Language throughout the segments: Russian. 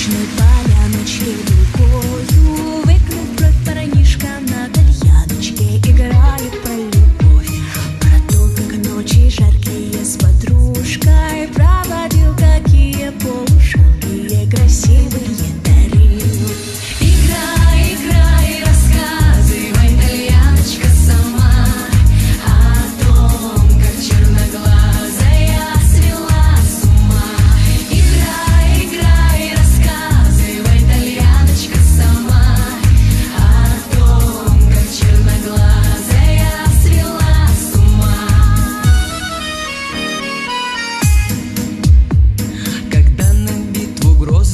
ночной поляночке рукою. Парнишка на кальяночке Играет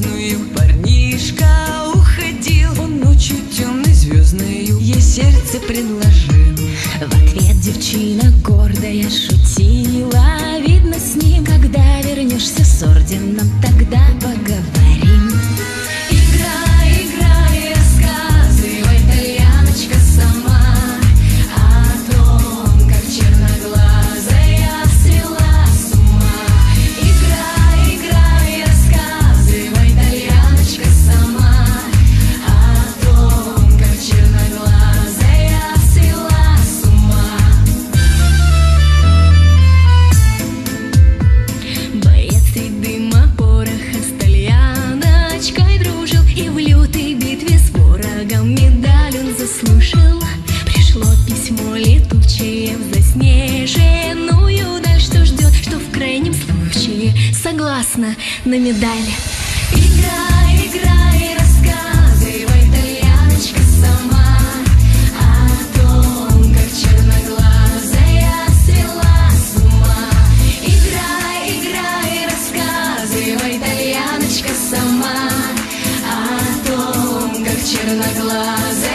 грозную парнишка уходил. Он ночью темной звездною ей сердце предложил. В ответ девчина гордая шутила в заснеженную даль. Что ждет, что в крайнем случае? Согласна на медаль Играй, играй, рассказывай, итальяночка сама. О том, как черноглазая свела с ума. Играй, играй, рассказывай, итальяночка сама. О том, как черноглазая